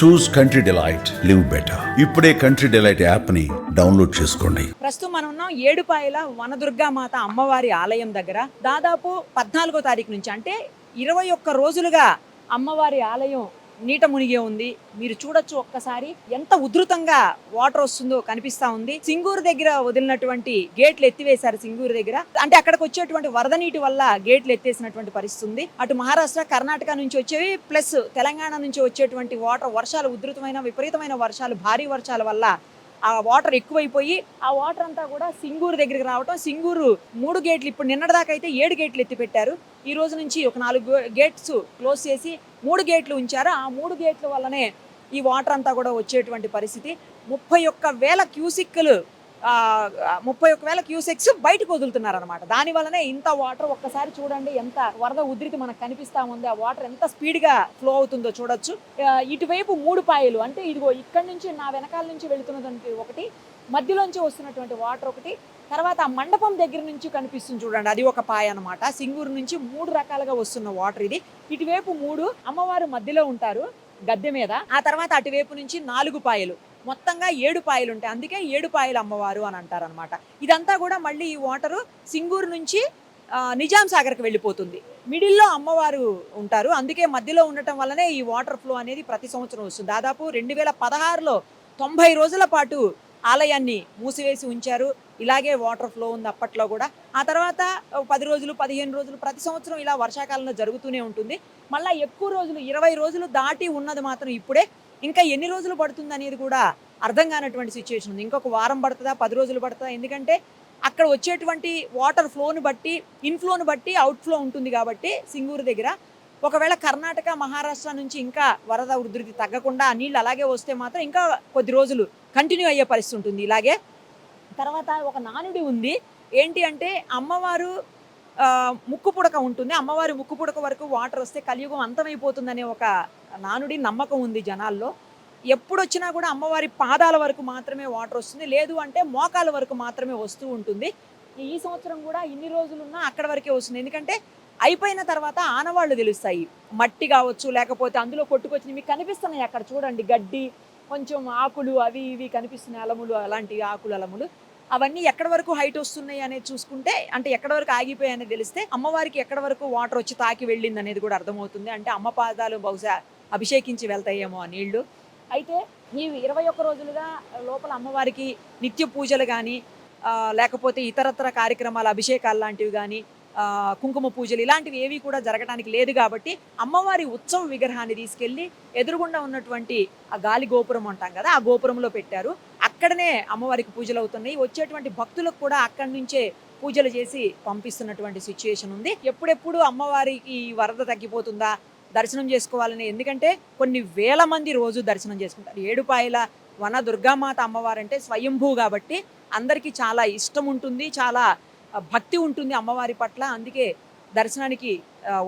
Choose country delight live better ఇప్పుడే country delight యాప్ని download చేసుకోండి. ప్రస్తుతం మనం ఉన్నాం ఏడుపాయల వనదుర్గా మాత అమ్మవారి ఆలయం దగ్గర. దాదాపు పద్నాలుగో తారీఖు నుంచి అంటే ఇరవై ఒక్క రోజులుగా అమ్మవారి ఆలయం నీట మునిగే ఉంది. మీరు చూడొచ్చు ఒక్కసారి ఎంత ఉధృతంగా వాటర్ వస్తుందో కనిపిస్తా ఉంది. సింగూరు దగ్గర వదిలినటువంటి గేట్లు ఎత్తివేశారు సింగూరు దగ్గర. అంటే అక్కడికి వచ్చేటువంటి వరద నీటి వల్ల గేట్లు ఎత్తేసినటువంటి పరిస్థితి ఉంది. అటు మహారాష్ట్ర కర్ణాటక నుంచి వచ్చేవి ప్లస్ తెలంగాణ నుంచి వచ్చేటువంటి వాటర్ వర్షాలు ఉధృతమైన విపరీతమైన వర్షాలు భారీ వర్షాల వల్ల ఆ వాటర్ ఎక్కువైపోయి ఆ వాటర్ అంతా కూడా సింగూరు దగ్గరికి రావటం సింగూరు మూడు గేట్లు ఇప్పుడు నిన్నటిదాకా అయితే ఏడు గేట్లు ఎత్తి పెట్టారు ఈ రోజు నుంచి ఒక నాలుగు గేట్స్ క్లోజ్ చేసి మూడు గేట్లు ఉంచారు? ఆ మూడు గేట్ల వల్లనే ఈ వాటర్ అంతా కూడా వచ్చేటువంటి పరిస్థితి. ముప్పై ఒక్క వేల క్యూసిక్లు ముప్పై ఒక్క వేల క్యూసెక్స్ బయటకు వదులుతున్నారు అనమాట దాని వల్లనే ఇంత వాటర్ ఒక్కసారి చూడండి ఎంత వరద ఉధృతి మనకు కనిపిస్తా ఉంది. ఆ వాటర్ ఎంత స్పీడ్గా ఫ్లో అవుతుందో చూడొచ్చు. ఇటువైపు మూడు పాయలు అంటే ఇదిగో ఇక్కడ నుంచి నా వెనకాల నుంచి వెళుతున్నటువంటి ఒకటి మధ్యలోంచి వస్తున్నటువంటి వాటర్ ఒకటి తర్వాత ఆ మండపం దగ్గర నుంచి కనిపిస్తుంది చూడండి. అది ఒక పాయ అనమాట సింగూరు నుంచి మూడు రకాలుగా వస్తున్న వాటర్ ఇది. ఇటువైపు మూడు అమ్మవారు మధ్యలో ఉంటారు గద్దె మీద. ఆ తర్వాత అటువైపు నుంచి నాలుగు పాయలు. మొత్తంగా ఏడు పాయలు ఉంటాయి. అందుకే ఏడు పాయలు అమ్మవారు అని అంటారనమాట ఇదంతా కూడా మళ్ళీ ఈ వాటరు సింగూరు నుంచి నిజాం సాగర్కి వెళ్ళిపోతుంది. మిడిల్లో అమ్మవారు ఉంటారు. అందుకే మధ్యలో ఉండటం వల్లనే ఈ వాటర్ ఫ్లో అనేది ప్రతి సంవత్సరం వస్తుంది. దాదాపు రెండు వేల పదహారులో తొంభై రోజుల పాటు ఆలయాన్ని మూసివేసి ఉంచారు. ఇలాగే వాటర్ ఫ్లో ఉంది అప్పట్లో కూడా. ఆ తర్వాత పది రోజులు పదిహేను రోజులు ప్రతి సంవత్సరం ఇలా వర్షాకాలంలో జరుగుతూనే ఉంటుంది. మళ్ళీ ఎక్కువ రోజులు ఇరవై రోజులు దాటి ఉన్నది మాత్రం ఇప్పుడే. ఇంకా ఎన్ని రోజులు పడుతుంది అనేది కూడా అర్థం కానటువంటి సిచ్యువేషన్ ఉంది. ఇంకొక వారం పడుతుందా పది రోజులు పడుతుందా? ఎందుకంటే అక్కడ వచ్చేటువంటి వాటర్ ఫ్లోను బట్టి ఇన్ఫ్లోను బట్టి అవుట్ఫ్లో ఉంటుంది కాబట్టి సింగూరు దగ్గర. ఒకవేళ కర్ణాటక మహారాష్ట్ర నుంచి ఇంకా వరద ఉధృతి తగ్గకుండా ఆ నీళ్ళు అలాగే వస్తే మాత్రం ఇంకా కొద్ది రోజులు కంటిన్యూ అయ్యే పరిస్థితి ఉంటుంది. ఇలాగే తర్వాత ఒక నానుడి ఉంది. ఏంటి అంటే అమ్మవారు ముక్కు పుడక ఉంటుంది. అమ్మవారి ముక్కు పుడక వరకు వాటర్ వస్తే కలియుగం అంతమైపోతుందనే ఒక నానుడి నమ్మకం ఉంది జనాల్లో. ఎప్పుడు వచ్చినా కూడా అమ్మవారి పాదాల వరకు మాత్రమే వాటర్ వస్తుంది. లేదు అంటే మోకాల వరకు మాత్రమే వస్తూ ఉంటుంది. ఈ సంవత్సరం కూడా ఇన్ని రోజులున్నా అక్కడ వరకే వస్తుంది. ఎందుకంటే అయిపోయిన తర్వాత ఆనవాళ్ళు తెలుస్తాయి. మట్టి కావచ్చు లేకపోతే అందులో కొట్టుకొచ్చినవి మీకు కనిపిస్తున్నాయి అక్కడ చూడండి. గడ్డి కొంచెం ఆకులు అవి ఇవి కనిపిస్తున్నాయి అలములు అలాంటి ఆకులు అలములు. అవన్నీ ఎక్కడ వరకు హైట్ వస్తున్నాయి అనేది చూసుకుంటే అంటే ఎక్కడ వరకు ఆగిపోయాయని తెలిస్తే అమ్మవారికి ఎక్కడ వరకు వాటర్ వచ్చి తాకి వెళ్ళింది అనేది కూడా అర్థమవుతుంది. అంటే అమ్మ పాదాలు బహుశా అభిషేకించి వెళ్తాయేమో ఆ నీళ్ళు. అయితే ఈ ఇరవై ఒక్క రోజులుగా లోపల అమ్మవారికి నిత్య పూజలు కానీ లేకపోతే ఇతరత్ర కార్యక్రమాలు అభిషేకాలు లాంటివి కానీ కుంకుమ పూజలు ఇలాంటివి ఏవి కూడా జరగడానికి లేదు కాబట్టి అమ్మవారి ఉత్సవ విగ్రహాన్ని తీసుకెళ్ళి ఎదురుగుండా ఉన్నటువంటి ఆ గాలి గోపురం అంటాం కదా ఆ గోపురంలో పెట్టారు. అక్కడనే అమ్మవారికి పూజలు అవుతున్నాయి. వచ్చేటువంటి భక్తులకు కూడా అక్కడి నుంచే పూజలు చేసి పంపిస్తున్నటువంటి సిచ్యుయేషన్ ఉంది. ఎప్పుడెప్పుడు అమ్మవారికి ఈ వరద తగ్గిపోతుందా దర్శనం చేసుకోవాలని? ఎందుకంటే కొన్ని వేల మంది రోజు దర్శనం చేసుకుంటారు. ఏడుపాయల వన దుర్గామాత అమ్మవారు అంటే స్వయంభూ కాబట్టి అందరికీ చాలా ఇష్టం ఉంటుంది చాలా భక్తి ఉంటుంది అమ్మవారి పట్ల. అందుకే దర్శనానికి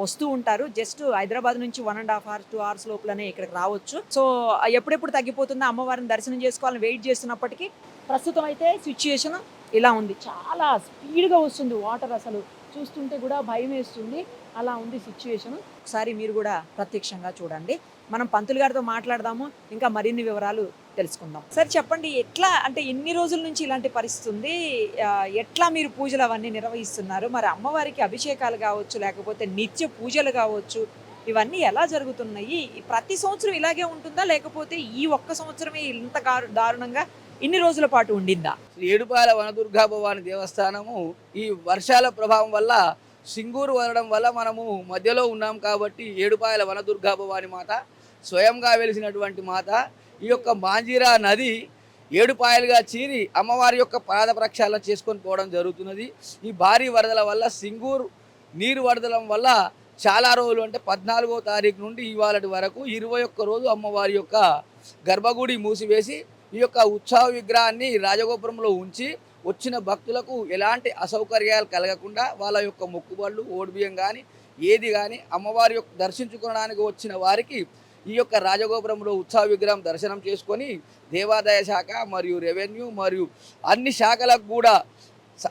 వస్తూ ఉంటారు. జస్ట్ హైదరాబాద్ నుంచి one and half hours two hours లోపలనే ఇక్కడికి రావచ్చు. సో ఎప్పుడెప్పుడు తగ్గిపోతుందో అమ్మవారిని దర్శనం చేసుకోవాలని వెయిట్ చేస్తున్నప్పటికీ ప్రస్తుతం అయితే సిచ్యుయేషన్ ఇలా ఉంది. చాలా స్పీడ్గా వస్తుంది వాటర్ అసలు. చూస్తుంటే కూడా భయం వేస్తుంది. అలా ఉంది సిచ్యువేషన్ ఒకసారి మీరు కూడా ప్రత్యక్షంగా చూడండి. మనం పంతులు గారితో మాట్లాడదాము. ఇంకా మరిన్ని వివరాలు తెలుసుకుందాం. సార్ చెప్పండి ఎట్లా అంటే ఎన్ని రోజుల నుంచి ఇలాంటి పరిస్థితి ఉంది? ఎట్లా మీరు పూజలు అవన్నీ నిర్వహిస్తున్నారు? మరి అమ్మవారికి అభిషేకాలు కావచ్చు లేకపోతే నిత్య పూజలు కావచ్చు ఇవన్నీ ఎలా జరుగుతున్నాయి? ప్రతి సంవత్సరం ఇలాగే ఉంటుందా? లేకపోతే ఈ ఒక్క సంవత్సరమే ఇంత దారుణంగా ఇన్ని రోజుల పాటు ఉండిందా? ఏడుపాల ఏడుపాయల వనదుర్గా భవాని దేవస్థానము ఈ వర్షాల ప్రభావం వల్ల సింగూరు వదలడం వల్ల మనము మధ్యలో ఉన్నాం కాబట్టి ఏడుపాయల వనదుర్గా భవాని మాత స్వయంగా వెలిసినటువంటి మాత ఈ యొక్క మాంజీరా నది ఏడుపాయలుగా చీరి అమ్మవారి యొక్క పాద ప్రక్షాళన చేసుకొని పోవడం జరుగుతున్నది. ఈ భారీ వరదల వల్ల సింగూరు నీరు వరదలం వల్ల చాలా రోజులు అంటే పద్నాలుగో తారీఖు నుండి ఇవాళ వరకు ఇరవై ఒక్క రోజు అమ్మవారి యొక్క గర్భగుడి మూసివేసి ఈ యొక్క ఉత్సవ విగ్రహాన్ని రాజగోపురంలో ఉంచి వచ్చిన భక్తులకు ఎలాంటి అసౌకర్యాలు కలగకుండా వాళ్ళ యొక్క మొక్కుబళ్ళు ఓడిబియ్యం కానీ ఏది కానీ అమ్మవారి యొక్క దర్శించుకోవడానికి వచ్చిన వారికి ఈ యొక్క రాజగోపురంలో ఉత్సవ విగ్రహం దర్శనం చేసుకొని దేవాదాయ శాఖ మరియు రెవెన్యూ మరియు అన్ని శాఖలకు కూడా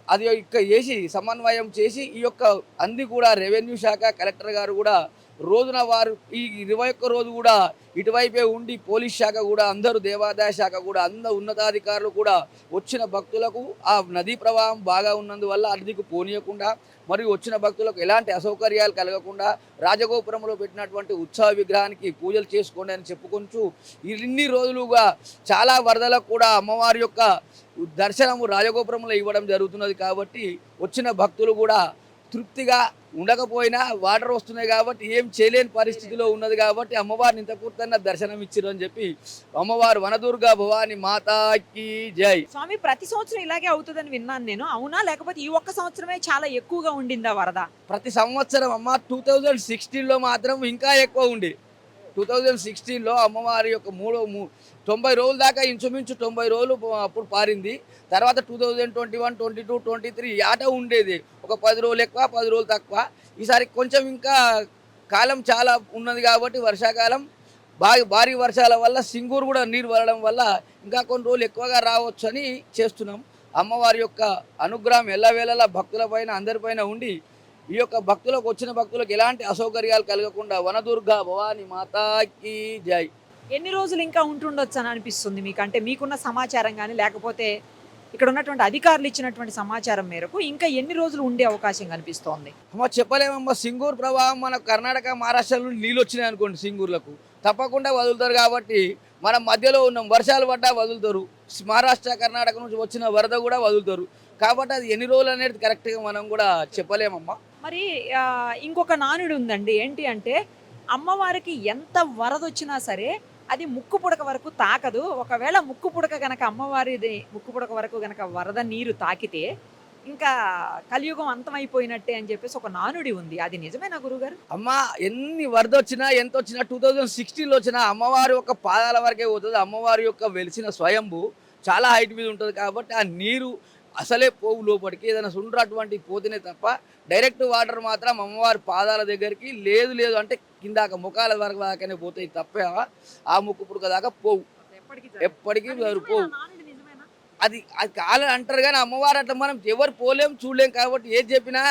అది ఇక్కడ చేసి సమన్వయం చేసి ఈ యొక్క అంది కూడా రెవెన్యూ శాఖ కలెక్టర్ గారు కూడా రోజున వారు ఈ ఇరవై ఒక్క రోజు కూడా ఇటువైపే ఉండి పోలీస్ శాఖ కూడా అందరూ దేవాదాయ శాఖ కూడా అంద ఉన్నతాధికారులు కూడా వచ్చిన భక్తులకు ఆ నదీ ప్రవాహం బాగా ఉన్నందువల్ల అదికు పోనీయకుండా మరియు వచ్చిన భక్తులకు ఎలాంటి అసౌకర్యాలు కలగకుండా రాజగోపురంలో పెట్టినటువంటి ఉత్సవ విగ్రహానికి పూజలు చేసుకోండి అని చెప్పుకొంచు ఇన్ని రోజులుగా చాలా వరదలకు కూడా అమ్మవారి యొక్క దర్శనము రాజగోపురంలో ఇవ్వడం జరుగుతున్నది కాబట్టి వచ్చిన భక్తులు కూడా తృప్తిగా ఉండకపోయినా వాటర్ వస్తున్నాయి కాబట్టి ఏం చేయలేని పరిస్థితిలో ఉన్నది కాబట్టి అమ్మవారిని ఇంత పూర్తన్న దర్శనం ఇచ్చిరు అని చెప్పి అమ్మవారు వనదుర్గా భవాని మాతాకి జై. స్వామి ప్రతి సంవత్సరం ఇలాగే అవుతుందని విన్నాను నేను. అవునా? లేకపోతే ఈ ఒక్క సంవత్సరమే చాలా ఎక్కువగా ఉండిందా వరద? ప్రతి సంవత్సరం అమ్మ టూ థౌజండ్ సిక్స్టీన్లో మాత్రం ఇంకా ఎక్కువ ఉండి. టూ థౌజండ్ సిక్స్టీన్లో అమ్మవారి యొక్క మూడో మూ తొంభై రోజుల దాకా ఇంచుమించు తొంభై రోజులు అప్పుడు పారింది. తర్వాత two thousand twenty one twenty two twenty three ఆట ఉండేది. ఒక పది రోజులు ఎక్కువ పది రోజులు తక్కువ. ఈసారి కొంచెం ఇంకా కాలం చాలా ఉన్నది కాబట్టి వర్షాకాలం భారీ భారీ వర్షాల వల్ల సింగూరు కూడా నీరు వరడం వల్ల ఇంకా కొన్ని రోజులు ఎక్కువగా రావచ్చు అని చేస్తున్నాం. అమ్మవారి యొక్క అనుగ్రహం ఎల్లవేళలా భక్తులపైన అందరిపైన ఉండి ఈ యొక్క భక్తులకు వచ్చిన భక్తులకు ఎలాంటి అసౌకర్యాలు కలగకుండా వనదుర్గా భవాని మాతాకి జై. ఎన్ని రోజులు ఇంకా ఉంటుండొచ్చు అని అనిపిస్తుంది మీకు? అంటే మీకున్న సమాచారం కానీ లేకపోతే ఇక్కడ ఉన్నటువంటి అధికారులు ఇచ్చినటువంటి సమాచారం మేరకు ఇంకా ఎన్ని రోజులు ఉండే అవకాశం కనిపిస్తోంది? అమ్మ చెప్పలేమమ్మ. సింగూరు ప్రవాహం మన కర్ణాటక మహారాష్ట్ర నుండి నీళ్ళు వచ్చినాయి అనుకోండి సింగూరులకు. తప్పకుండా వదులుతారు కాబట్టి మనం మధ్యలో ఉన్నాం. వర్షాలు పడ్డా వదులుతారు. మహారాష్ట్ర కర్ణాటక నుంచి వచ్చిన వరద కూడా వదులుతారు. కాబట్టి అది ఎన్ని రోజులు అనేది కరెక్ట్గా మనం కూడా చెప్పలేమమ్మా. మరి ఇంకొక నానుడు ఉందండి. ఏంటి అంటే అమ్మవారికి ఎంత వరద వచ్చినా సరే అది ముక్కు పుడక వరకు తాకదు. ఒకవేళ ముక్కు పుడక గనక అమ్మవారిది ముక్కు పుడక వరకు గనక వరద నీరు తాకితే ఇంకా కలియుగం అంతమైపోయినట్టే అని చెప్పేసి ఒక నానుడి ఉంది. అది నిజమేనా గురుగారు? అమ్మ ఎన్ని వరద వచ్చినా ఎంత వచ్చినా టూ థౌజండ్ సిక్స్టీన్లో వచ్చినా అమ్మవారి యొక్క పాదాల వరకే పోతుంది. అమ్మవారి యొక్క వెలిసిన స్వయంభు చాలా హైట్ మీద ఉంటుంది కాబట్టి ఆ నీరు అసలే పోవు లోపలికి. ఏదైనా సుండ్రటువంటి పోతేనే తప్ప డైరెక్ట్ వాటర్ మాత్రం అమ్మవారి పాదాల దగ్గరికి లేదు లేదు అంటే కిందాక ముఖాల వరకు దాకానే పోతాయి తప్ప. ఆ ముక్కు పుడక దాకా పోవు. ఎప్పటికీ వారు పోవు అది అది కాలని అంటారు కానీ అమ్మవారు అట్లా మనం ఎవరు పోలేం చూడలేం కాబట్టి ఏది చెప్పినా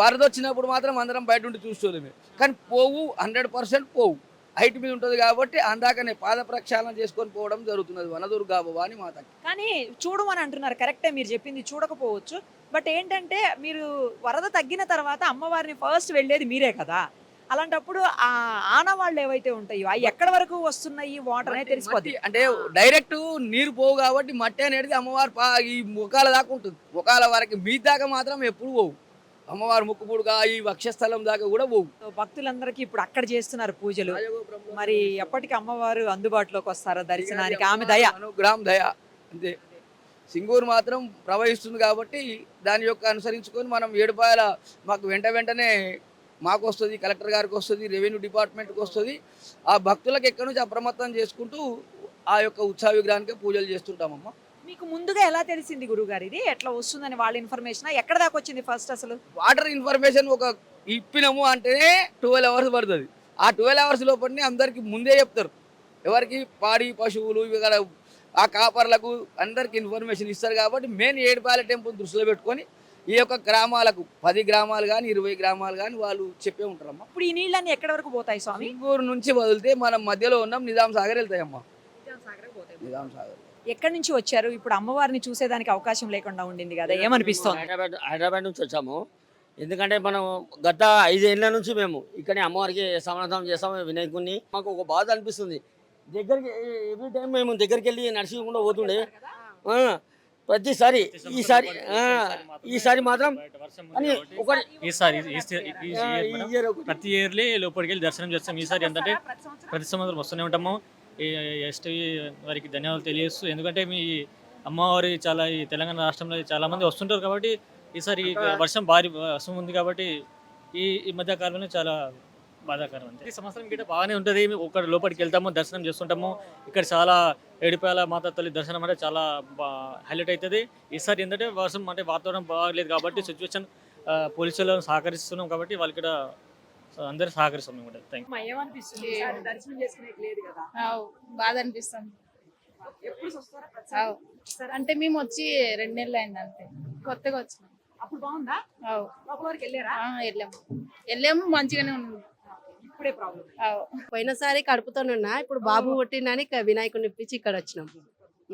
వరద వచ్చినప్పుడు మాత్రం అందరం బయట ఉండి చూసుకోలేము కానీ పోవు హండ్రెడ్ పర్సెంట్ పోవు. హైట్ మీద ఉంటుంది కాబట్టి అందాకనే పాద ప్రక్షాళన చేసుకొని పోవడం జరుగుతున్నది. వనదుర్గా భవాని మాతకి. కానీ చూడమని అంటున్నారు. కరెక్టే మీరు చెప్పింది. చూడకపోవచ్చు. బట్ ఏంటంటే మీరు వరద తగ్గిన తర్వాత అమ్మవారిని ఫస్ట్ వెళ్ళేది మీరే కదా. అలాంటప్పుడు ఆ ఆనవాళ్ళు ఏవైతే ఉంటాయో అవి ఎక్కడి వరకు వస్తున్నాయి? వాటర్ అనేది తెలిసిపోద్ది. మట్టి అంటే డైరెక్ట్ నీరు పోవు కాబట్టి మట్టి అనేది అమ్మవారి ఈ ముఖాల దాకా ఉంటుంది. ముఖాల వరకు మీ దాకా మాత్రం ఎప్పుడు పోవు. అమ్మవారి ముక్కు పుడుగా ఈ వక్షస్థలం దాకా కూడా పోవు. భక్తులందరికీ ఇప్పుడు అక్కడ చేస్తున్నారు పూజలు. మరి ఎప్పటికి అమ్మవారు అందుబాటులోకి వస్తారో? దర్శనానికి ఆమె దయ. అనుగ్రహం దయ. అంతే. సింగూరు మాత్రం ప్రవహిస్తుంది కాబట్టి దాని యొక్క అనుసరించుకొని మనం ఏడుపాయల మాకు వెంట వెంటనే మాకు వస్తుంది కలెక్టర్ గారికి వస్తుంది రెవెన్యూ డిపార్ట్మెంట్కి వస్తుంది. ఆ భక్తులకు ఎక్కడి నుంచి అప్రమత్తం చేసుకుంటూ ఆ యొక్క ఉత్సవ విగ్రహానికి పూజలు చేస్తుంటామమ్మా. మీకు ముందుగా ఎలా తెలిసింది గురుగారు ఇది? ఎట్లా వస్తుందని వాళ్ళ ఇన్ఫర్మేషన్ ఎక్కడ దాకా వచ్చింది ఫస్ట్ అసలు? వాటర్ ఇన్ఫర్మేషన్ ఒక ఇప్పినాము అంటేనే ట్వెల్వ్ అవర్స్ పడుతుంది. ఆ ట్వెల్వ్ అవర్స్ లోపలనే అందరికి ముందే చెప్తారు. ఎవరికి పాడి పశువులు ఇవి కదా ఆ కాపర్లకు అందరికి ఇన్ఫర్మేషన్ ఇస్తారు కాబట్టి మెయిన్ ఏడుపాయల టెంపుల్ దృష్టిలో పెట్టుకొని ఈ యొక్క గ్రామాలకు పది గ్రామాలు కానీ ఇరవై గ్రామాలు కానీ వాళ్ళు చెప్పే ఉంటారమ్మా. ఇప్పుడు ఈ నీళ్ళన్నీ ఎక్కడి వరకు పోతాయి స్వామి? సింగూరు నుంచి వదిలితే మనం మధ్యలో ఉన్నాం నిజాం సాగర్ వెళ్తాయమ్మా. నిజాం సాగర్. ఎక్కడి నుంచి వచ్చారు? ఇప్పుడు అమ్మవారిని చూసేదానికి అవకాశం లేకుండా ఉండింది కదా ఏమనిపిస్తోంది? హైదరాబాద్ హైదరాబాద్ నుంచి వచ్చాము. ఎందుకంటే మనం గత ఐదేళ్ళ నుంచి మేము ఇక్కడే అమ్మవారికి సమాధానం చేస్తాము వినాయకుడిని మాకు ఒక బాధ అనిపిస్తుంది. దగ్గరికి ఎవ్రీ టైం మేము దగ్గరికి వెళ్ళి నడిచికుండా పోతుండే ఆ, ప్రతిసారి ఈసారి ఆ, ఈసారి మాత్రం ఈసారి. ప్రతి ఇయర్లీ లోపలికి వెళ్ళి దర్శనం చేస్తాం. ఈసారి ఏంటంటే ప్రతి సంవత్సరం వస్తూనే ఉంటాము. ఈ ఎస్టీ వారికి ధన్యవాదాలు తెలియజేస్తూ ఎందుకంటే మీ అమ్మవారి చాలా ఈ తెలంగాణ రాష్ట్రంలో చాలా మంది వస్తుంటారు కాబట్టి ఈసారి వర్షం భారీ వర్షం ఉంది కాబట్టి ఈ ఈ మధ్య కాలంలో చాలా బాధాకరం అంతే. ఈ సంవత్సరం గిట్ట బాగానే ఉంటుంది. ఒక లోపలికి వెళ్తాము దర్శనం చేస్తుంటాము. ఇక్కడ చాలా ఏడుపాయల మాతా తల్లి దర్శనం అంటే చాలా హైలైట్ అవుతుంది ఈసారి ఏంటంటే వర్షం అంటే వాతావరణం బాగాలేదు కాబట్టి సిచ్యువేషన్ పోలీసులను సహకరిస్తున్నాం కాబట్టి వాళ్ళకి కూడా అందరూ సహకరిస్తున్నాం కూడా. థ్యాంక్ ఏమనిపిస్తుంది? ఈసారి దర్శనం చేసుకునేకి లేదు కదా. ఆవ్, బాధ అనిపిస్తుంది ఎప్పుడు వస్తారా ఆవ్. అంటే మేము వచ్చి రెండు నెలలు అయింది అంతే. కొత్తగా వచ్చినాం. అప్పుడు బాగుందా? ఆవ్. లోపల వరకు వెళ్ళారా? ఆ, వెళ్ళాము వెళ్ళాము మంచిగానే ఉంది ఇప్పుడే ప్రాబ్లం. పోయినసారి కడుపుతోనున్నా ఇప్పుడు బాబు పుట్టిందని ఇక వినాయకుడిని ఇప్పించి ఇక్కడ వచ్చినాం.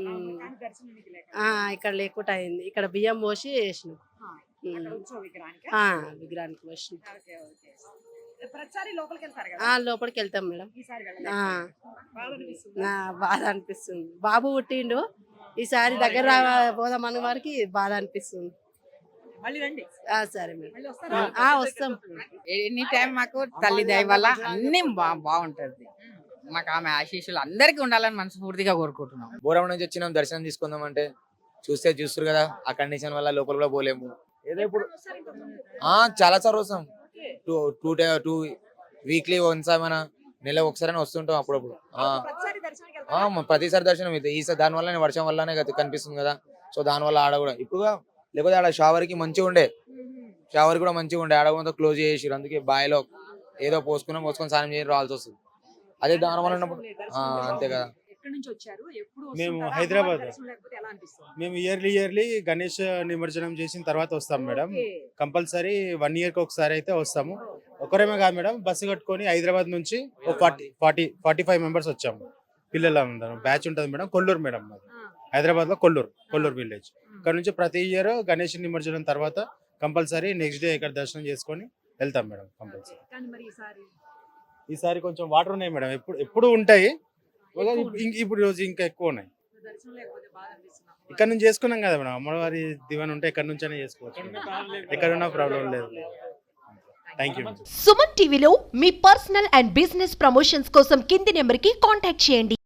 ఉమ్. దర్శనానికి లేక ఆ, ఇక్కడ లేకుండా అయింది. ఇక్కడ బియ్యం పోసి వేసినాం. ఆ, ఉమ్. అక్కడ ఉత్సవ విగ్రహానికి? ఆ, విగ్రహానికి పోసినాం. Okay okay. ప్రతిసారి లోపలికి వెళ్తారు కదా? ఆ, లోపలికి వెళ్తాం మేడం. ఈసారి ఆ, వెళ్ళలేదు బాధ అనిపిస్తుందా? బాబు పుట్టిండు. ఈసారి దగ్గర రా- పోదామన్న వారికి బాధ అనిపిస్తుంది. మళ్ళీ రండి. ఆ, సరే మేడం. వస్తాం. ఎనీ టైం మాకు తల్లి దయ వల్ల అన్ని బా బాగుంటది. మాకు ఆమె ఆశీస్సులు అందరికీ ఉండాలని మనస్ఫూర్తిగా కోరుకుంటున్నాం. బోరం నుంచి వచ్చినాం దర్శనం తీసుకుందాం అంటే చూస్తే చూస్తారు కదా ఆ కండిషన్ వల్ల లోపల కూడా పోలేము. ఏదో ఇప్పుడు చాలా సార్లు వస్తాం two two two two weekly once మన నెల ఒకసారి వస్తుంటాం అప్పుడప్పుడు. ప్రతిసారి దర్శనం అయితే ఈసారి దాని వల్లనే వర్షం వల్లనే కనిపిస్తుంది కదా. సో దాని వల్ల ఆడ కూడా. ఇప్పుడు లేకపోతే ఆడ షవర్కి మంచిగా ఉండే. షవర్ కూడా మంచిగా ఉండే. ఆడ కొంత క్లోజ్ చేసి అందుకే బాయిలో ఏదో పోసుకున్నాం పోసుకొని స్నానం చేసి రావాల్సి వస్తుంది. అదే దాని వల్ల ఉన్నప్పుడు అంతే కదా. ఎక్కడి నుంచి వచ్చారు ఎప్పుడు మేము? హైదరాబాద్. మేము ఇయర్లీ ఇయర్లీ గణేష్ నిమజ్జనం చేసిన తర్వాత వస్తాం మేడం. కంపల్సరీ వన్ ఇయర్కి ఒకసారి అయితే వస్తాము. ఒకరేమే కాదు మేడం బస్సు కట్టుకొని హైదరాబాద్ నుంచి ఒక forty forty forty five members వచ్చాము. పిల్లలు అందరం బ్యాచ్ ఉంటుంది మేడం కొల్లూరు మేడం హైదరాబాద్లో కొల్లూరు కొల్లూరు విలేజ్. ఇక్కడ నుంచి ప్రతి ఇయర్ గణేష్ నిమజ్జనం తర్వాత కంపల్సరీ నెక్స్ట్ డే ఇక్కడ దర్శనం చేసుకొని వెళ్తాం మేడం కంపల్సరీ. ఈసారి కొంచెం వాటర్ ఉన్నాయి మేడం ఎప్పుడు ఎప్పుడు ఉంటాయి ఇప్పుడు రోజు ఇంకా ఎక్కువ ఉన్నాయి. దర్శనం లేకపోతే బాధ అనిపిస్తుంది? ఇక్కడ నుంచి చేసుకున్నాం కదా మేడం. అమ్మవారి దివాన్ ఉంటే ఇక్కడ నుంచైనా చేసుకోవచ్చు. ఎక్కడున్నా ప్రాబ్లం లేదు. థ్యాంక్ యూ సుమన్ టీవీలో మీ పర్సనల్ అండ్ బిజినెస్ ప్రమోషన్స్ కోసం కింది నెంబర్కి కాంటాక్ట్ చేయండి.